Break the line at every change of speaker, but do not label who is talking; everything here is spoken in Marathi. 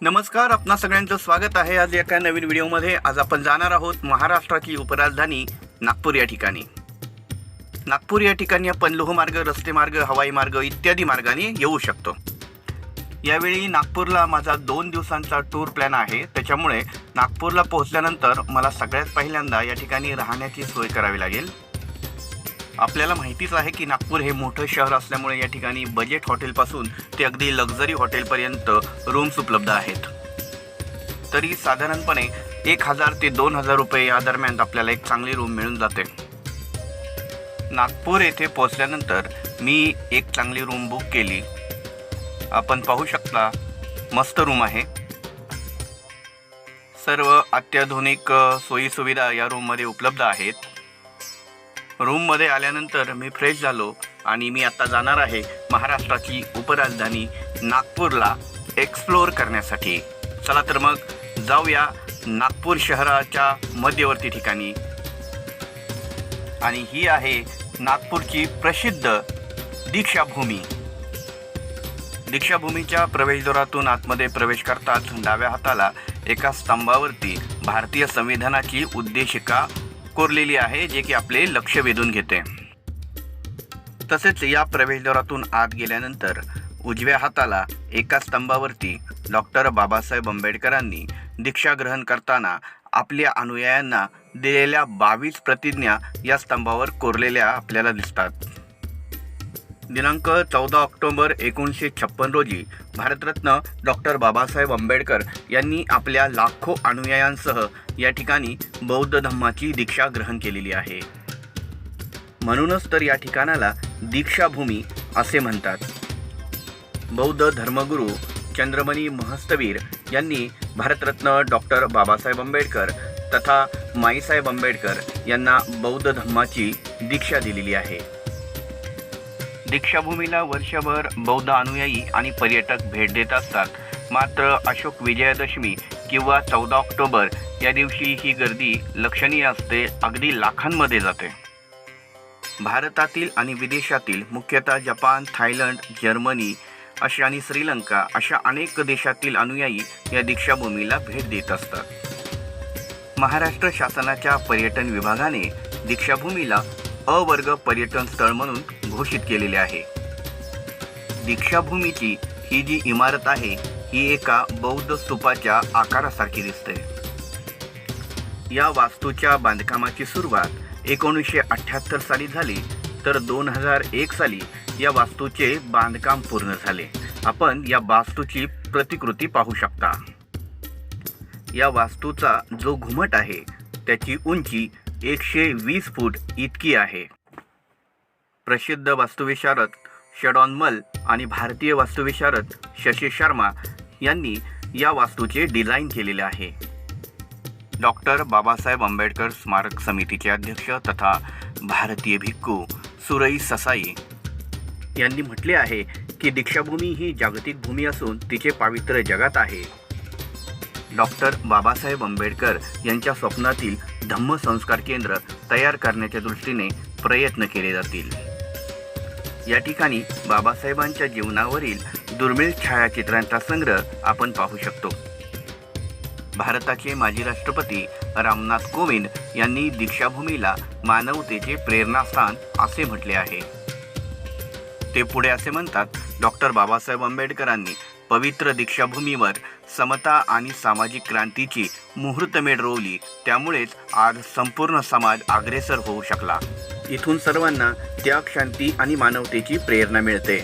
नमस्कार आपणा सगळ्यांचं स्वागत आहे आज एका नवीन व्हिडिओमध्ये. आज आपण जाणार आहोत महाराष्ट्राची उपराजधानी नागपूर या ठिकाणी. नागपूर या ठिकाणी आपण लोहमार्ग रस्ते मार्ग हवाई मार्ग इत्यादी मार्गाने येऊ शकतो. यावेळी नागपूरला माझा दोन दिवसांचा टूर प्लॅन आहे. त्याच्यामुळे नागपूरला पोहोचल्यानंतर मला सगळ्यात पहिल्यांदा या ठिकाणी राहण्याची सोय करावी लागेल. आपल्याला माहितीच आहे की नागपूर हे मोठं शहर असल्यामुळे या ठिकाणी बजेट हॉटेलपासून ते अगदी लक्झरी हॉटेलपर्यंत रूम्स उपलब्ध आहेत. तरी साधारणपणे एक हजार ते दोन हजार रुपये या दरम्यान आपल्याला एक चांगली रूम मिळून जाते. नागपूर येथे पोहोचल्यानंतर मी एक चांगली रूम बुक केली. आपण पाहू शकता मस्त रूम आहे. सर्व अत्याधुनिक सोयीसुविधा या रूममध्ये उपलब्ध आहेत. रूममध्ये आल्यानंतर मी फ्रेश झालो आणि मी आता जाणार आहे महाराष्ट्राची उपराजधानी नागपूरला एक्सप्लोअर करण्यासाठी. चला तर मग जाऊया नागपूर शहराच्या मध्यवर्ती ठिकाणी. आणि ही आहे नागपूरची प्रसिद्ध दीक्षाभूमी. दीक्षाभूमीच्या प्रवेशद्वारातून आतमध्ये प्रवेश करताच डाव्या हाताला एका स्तंभावरती भारतीय संविधानाची उद्देशिका कोरलेली आहे जे की आपले लक्ष वेधून घेते. तसेच या प्रवेशद्वारातून आत गेल्यानंतर उजव्या हाताला एका स्तंभावरती डॉक्टर बाबासाहेब आंबेडकरांनी दीक्षा ग्रहण करताना आपल्या अनुयायांना दिलेल्या बावीस प्रतिज्ञा या स्तंभावर कोरलेल्या आपल्याला दिसतात. दिनांक चौदा ऑक्टोबर एकोणीसशे छप्पन रोजी भारतरत्न डॉक्टर बाबासाहेब आंबेडकर यांनी आपल्या लाखो अनुयायांसह या ठिकाणी बौद्ध धम्माची दीक्षा ग्रहण केलेली आहे. म्हणूनच तर या ठिकाणाला दीक्षाभूमी असे म्हणतात. बौद्ध धर्मगुरू चंद्रमणी महस्तवीर यांनी भारतरत्न डॉक्टर बाबासाहेब आंबेडकर तथा माईसाहेब आंबेडकर यांना बौद्ध धम्माची दीक्षा दिलेली आहे. दीक्षाभूमीला वर्षभर बौद्ध अनुयायी आणि पर्यटक भेट देत असतात. मात्र अशोक विजयादशमी किंवा चौदा ऑक्टोबर या दिवशी ही गर्दी लक्षणीय असते अगदी लाखांमध्ये जाते. भारतातील आणि विदेशातील मुख्यतः जपान थायलंड जर्मनी अशा आणि श्रीलंका अशा अनेक देशातील अनुयायी या दीक्षाभूमीला भेट देत असतात. महाराष्ट्र शासनाच्या पर्यटन विभागाने दीक्षाभूमीला अवर्ग पर्यटन स्थळ म्हणून घोषित केलेले आहे. दीक्षाभूमीची ही जी इमारत आहे ही एका बौद्ध स्तूपाच्या आकारासारखी दिसते. या वास्तूच्या बांधकामाची सुरुवात एकोणीसशे अठ्ठ्याहत्तर साली झाली तर दोन हजार एक साली या वास्तूचे बांधकाम पूर्ण झाले. आपण या वास्तूची प्रतिकृती पाहू शकता. या वास्तूचा जो घुमट आहे त्याची उंची एकशे वीस फूट इतकी आहे. प्रसिद्ध वास्तुविशारद षडॉनमल आणि भारतीय वास्तुविशारद शशी शर्मा यांनी या वास्तूचे डिझाईन केलेले आहे. डॉक्टर बाबासाहेब आंबेडकर स्मारक समितीचे अध्यक्ष तथा भारतीय भिक्खू सुरई ससाई यांनी म्हटले आहे की दीक्षाभूमी ही जागतिक भूमी असून तिचे पावित्र्य जगात आहे. डॉक्टर बाबासाहेब आंबेडकर यांच्या स्वप्नातील धम्म संस्कार केंद्र तयार करण्याच्या दृष्टीने प्रयत्न केले जातील. या ठिकाणी बाबासाहेबांच्या जीवनावरील दुर्मिळ छायाचित्रांचा संग्रह आपण पाहू शकतो. भारताचे माजी राष्ट्रपती रामनाथ कोविंद यांनी दीक्षाभूमीला मानवतेचे प्रेरणास्थान असे म्हटले आहे. ते पुढे असे म्हणतात डॉक्टर बाबासाहेब आंबेडकरांनी पवित्र दीक्षाभूमीवर समता आणि सामाजिक क्रांतीची मुहूर्तमेढ रोवली त्यामुळेच आज संपूर्ण समाज अग्रेसर होऊ शकला. इथून सर्वांना त्याग शांती आणि मानवतेची प्रेरणा मिळते.